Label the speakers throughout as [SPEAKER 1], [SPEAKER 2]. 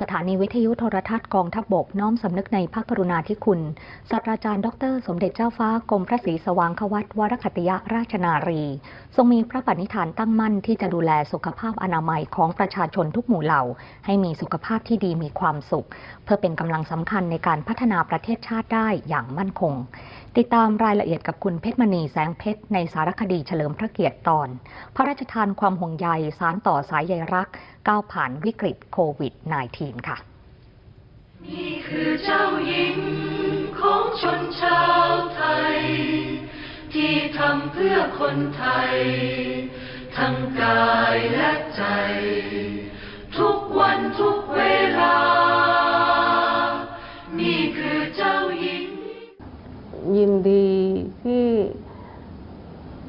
[SPEAKER 1] สถานีวิทยุโทรทัศน์กองทัพบบกน้อมสำนึกในพระกรุณาธิคุณ ศาสตราจารย์ดร สมเด็จเจ้าฟ้ากรมพระศรีสว่างควัตวรคัตยราชนารี ทรงมีพระปณิธานตั้งมั่นที่จะดูแลสุขภาพอนามัยของประชาชนทุกหมู่เหล่า ให้มีสุขภาพที่ดีมีความสุข เพื่อเป็นกำลังสำคัญในการพัฒนาประเทศชาติได้อย่างมั่นคง ติดตามรายละเอียดกับคุณเพชรมณีแสงเพชร ในสารคดีเฉลิมพระเกียรติตอน พระราชทานความห่วงใยสารต่อสายใยรัก ก้าวผ่านวิกฤตโควิด -19 ค่ะ
[SPEAKER 2] นี่คือเจ้าหญิงของชนชาวไทย ที่ทำเพื่อคนไทย ทั้งกายและใจ ทุกวันทุกเวลา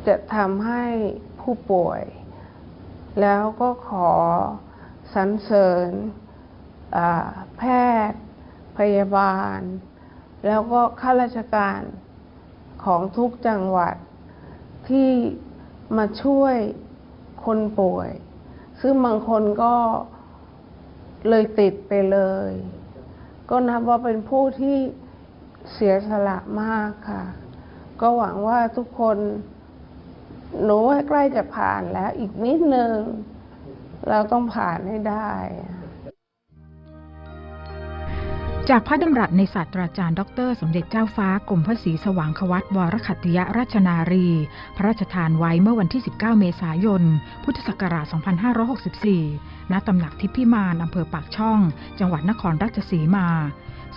[SPEAKER 2] จะ
[SPEAKER 3] ทำให้ผู้ป่วย แล้วก็ขอสรรเสริญแพทย์ พยาบาล แล้วก็ข้าราชการของทุกจังหวัดที่มาช่วยคนป่วย ซึ่งบางคนก็เลยติดไปเลย ก็นับว่าเป็นผู้ที่เสียสละมากค่ะ ก็หวังว่าทุกคน หนูว่าใกล้จะผ่านแล้ว อีกนิดนึง เราต้องผ่านให้ได้
[SPEAKER 4] จากพระดำรัสในศาสตราจารย์ ดร สมเด็จเจ้าฟ้ากรมพระศรีสว่างควัตวรคัตยราชนารี พระราชทานไว้เมื่อวันที่ 19 เมษายน พุทธศักราช 2564 ณ ตำหนักทิพพิมานอำเภอปากช่อง จังหวัดนครราชสีมา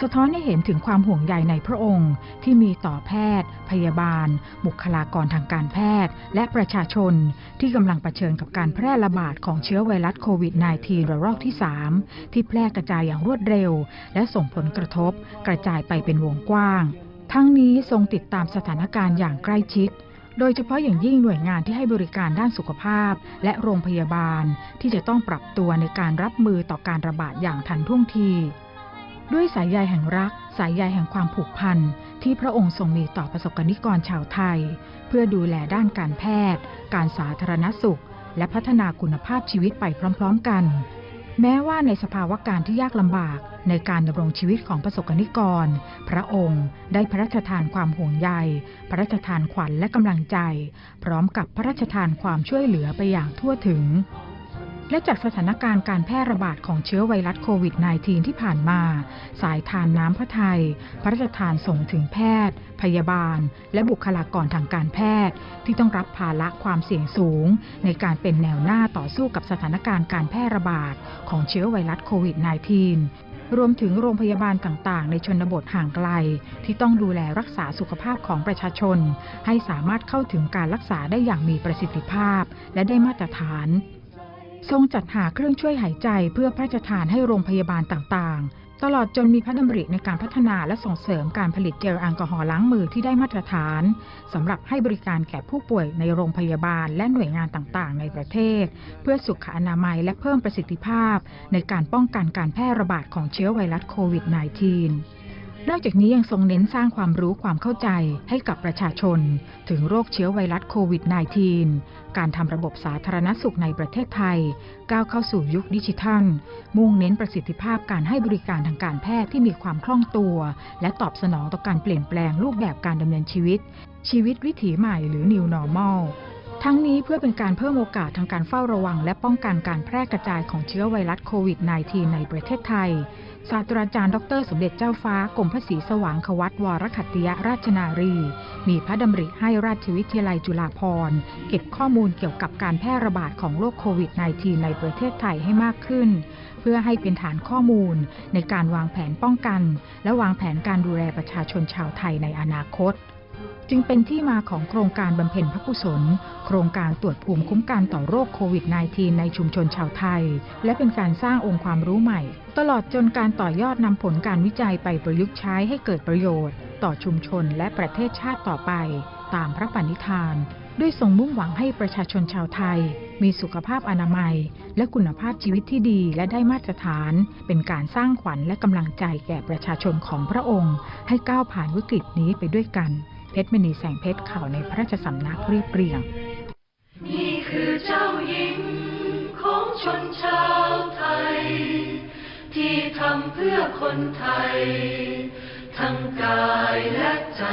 [SPEAKER 4] สะท้อนให้เห็นถึงความห่วงใยในพระองค์ ที่มีต่อแพทย์ พยาบาล บุคลากรทางการแพทย์ และประชาชน ที่กำลังเผชิญกับการแพร่ระบาดของเชื้อไวรัสโควิด -19 ระลอกที่ 3 ที่แพร่กระจายอย่างรวดเร็ว และส่งผลกระทบกระจายไปเป็นวงกว้าง ทั้งนี้ทรงติดตามสถานการณ์อย่างใกล้ชิด โดยเฉพาะอย่างยิ่งหน่วยงานที่ให้บริการด้านสุขภาพ และโรงพยาบาล ที่จะต้องปรับตัวในการรับมือต่อการระบาดอย่างทันท่วงทีด้วยสายใยแห่งรัก สายใยแห่งความผูกพันที่พระองค์ทรงมีต่อประสบกนิกรชาวไทย เพื่อดูแลด้านการแพทย์ การสาธารณสุข และพัฒนาคุณภาพชีวิตไปพร้อม ๆ กัน แม้ว่าในสภาวะการที่ยากลำบากในการดำรงชีวิตของประสบกนิกร พระองค์ได้พระราชทานความห่วงใย พระราชทานขวัญและกำลังใจ พร้อมกับพระราชทานความช่วยเหลือไปอย่างทั่วถึง และจากสถานการณ์การแพร่ระบาดของเชื้อไวรัสโควิด -19 ที่ผ่านมา สายทานน้ำพระไทย พระราชทานส่งถึงแพทย์ พยาบาล และบุคลากรทางการแพทย์ ที่ต้องรับภาระความเสี่ยงสูง ในการเป็นแนวหน้าต่อสู้กับสถานการณ์การแพร่ระบาดของเชื้อไวรัสโควิด -19 รวมถึงโรงพยาบาลต่างๆ ในชนบทห่างไกล ที่ต้องดูแลรักษาสุขภาพของประชาชน ให้สามารถเข้าถึงการรักษาได้อย่างมีประสิทธิภาพ และได้มาตรฐาน ทรงจัดหาเครื่องช่วยหายใจเพื่อพระราชทานให้โรงพยาบาลต่างๆ ตลอดจนมีพระดำริในการพัฒนาและส่งเสริมการผลิตเจลแอลกอฮอล์ล้างมือที่ได้มาตรฐานสำหรับให้บริการแก่ผู้ป่วยในโรงพยาบาลและหน่วยงานต่างๆ ในประเทศ เพื่อสุขอนามัยและเพิ่มประสิทธิภาพ ในการป้องกันการแพร่ระบาดของเชื้อไวรัสโควิด -19 นอกจากนี้ยังทรงเน้นสร้างความรู้ความเข้าใจให้กับประชาชน ถึงโรคเชื้อไวรัสโควิด -19 การทำระบบสาธารณสุขในประเทศไทย ก้าวเข้าสู่ยุคดิจิทัล มุ่งเน้นประสิทธิภาพการให้บริการทางการแพทย์ที่มีความคล่องตัว และตอบสนองต่อการเปลี่ยนแปลงรูปแบบการดำเนินชีวิต ชีวิตวิถีใหม่หรือ New Normal ทั้งนี้เพื่อเป็นการเพิ่มโอกาสทางการเฝ้าระวัง และป้องกันการแพร่กระจายของเชื้อไวรัสโควิด -19 ในประเทศไทย ศาสตราจารย์ดร สมเด็จเจ้าฟ้ากรมพระศรีสว่างควัตวรคัตยราชนารี มีพระดำริให้ราชวิทยาลัยจุฬาภรณ์เก็บข้อมูลเกี่ยวกับการแพร่ระบาดของโรคโควิด -19 ในประเทศไทยให้มากขึ้น เพื่อให้เป็นฐานข้อมูลในการวางแผนป้องกัน และวางแผนการดูแลประชาชนชาวไทยในอนาคต จึงเป็นที่มาของโครงการบำเพ็ญพระกุศล โครงการตรวจภูมิคุ้มกันต่อโรคโควิด -19 ในชุมชนชาวไทย และเป็นการสร้างองค์ความรู้ใหม่ ตลอดจนการต่อยอดนำผลการวิจัยไปประยุกต์ใช้ให้เกิดประโยชน์ ต่อชุมชนและประเทศชาติต่อไป ตามพระปณิธาน ด้วยทรงมุ่งหวังให้ประชาชนชาวไทย มีสุขภาพอนามัย และคุณภาพชีวิตที่ดีและได้มาตรฐาน เป็นการสร้างขวัญและกำลังใจแก่ประชาชนของพระองค์ ให้ก้าวผ่านวิกฤตนี้ไปด้วยกัน เพชรมณีแสงเพชรข่าวในพระราชสำนักเรียบเรียง
[SPEAKER 2] นี่คือเจ้าหญิงของชนชาวไทย ที่ทำเพื่อคนไทย ทั้งกายและใจ